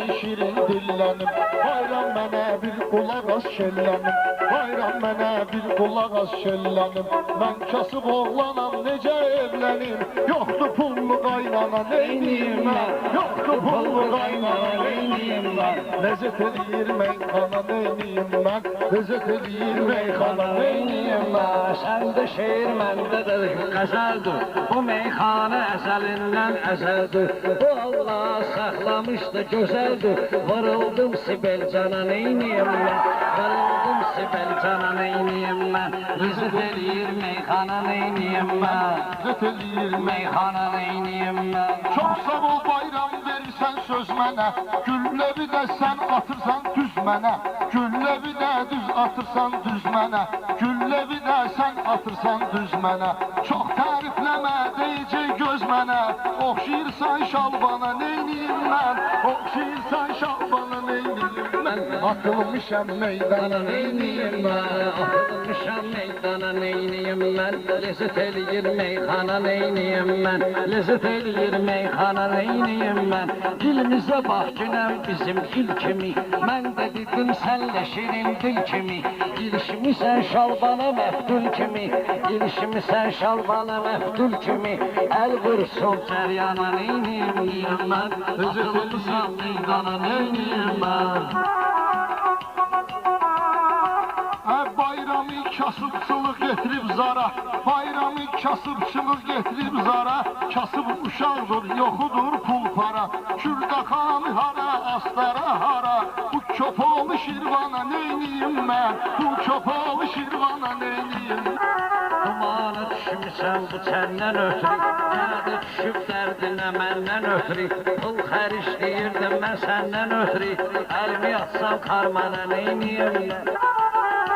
ey şirin dillenim Hayran mene bir kulak az şellenim Hayran mene bir kulak az şellenim Ben kasıp oğlanam nece evlenim Yoktu pul neyniyim mən Ləzzət eləyir meyxana neyniyim mən Ləzzət eləyir meyxana neyniyim mən Səndə şeir məndə də qəzəldir Bu meyxanə əzəlindən əzəldir Bu Allah saxlamışdı gözəldir Vırıldım Sibel cana neyniyim mən Vırıldım Sibel cana neyniyim mən Rızıq eləyir meyxana neyniyim mən Ləzzət eləyir Meyxana neyniyim mən Çox sağ ol bayram verirsən söz mənə Güllə bir də atırsan düz mənə Güllə bir də düz atırsan düz mənə Güllə bir də atırsan düz mənə Çox tərifləmə deyici göz mənə Oxşayırsan şalbana neyniyim mən Oxşayırsan şalbana neyniyim mən Atılmışam meydana neyniyim mən meydana neyniyim mən Lezzet eləyir meyxana neyniyim mən Lezzet eləyir meyxana neyniyim mən Dilimizə bax günəm bizim il kimi? Mən də dedim sənlə şirin dil kimi? İlişmisən şalbana məftun kimi? İlişmisən şalbana məftun kimi? El vursun cəryana neyniyim mən Atılmışam meydana neyniyim mən getirib zara. Bayramı kasıbçılıq getirib zara. Kasıb uşaqdır, yoxudur pul para. Kürdaxanı hara, astara hara. Bu köpoğlu şirvana neyniyim mən Bu köpoğlu şirvana neyniyim Dumana düşmüsən bu səndən ötürü. Nədə düşüb dərdinə məndən ötürü. Pul xərişləyirdim mən səndən ötürü. Əlimi atsam karmana neyniyim mən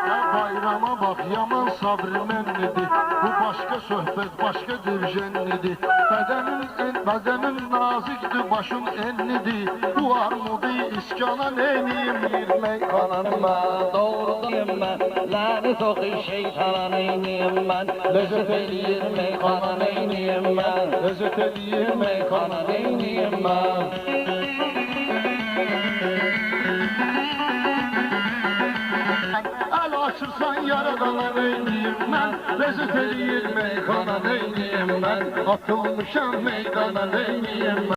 Hə bayrama bax yaman sabrı mənnidir Bu başqa söhbət, başqa divjennidir Bədənin, en, bədənin nazikdir, başın enlidir Bu armudu iskana neyniyim yirmək Kananıma doğruluyum mən Lənət oxu şeytana neyniyim mən Lezzət eləyir meyxana neyniyim mən Lezzət eləyir Meyxana neyniyim mən açırsan yaradana neyniyim mən Lezzət eləyir meyxana neyniyim mən Atılmışam meydana neyniyim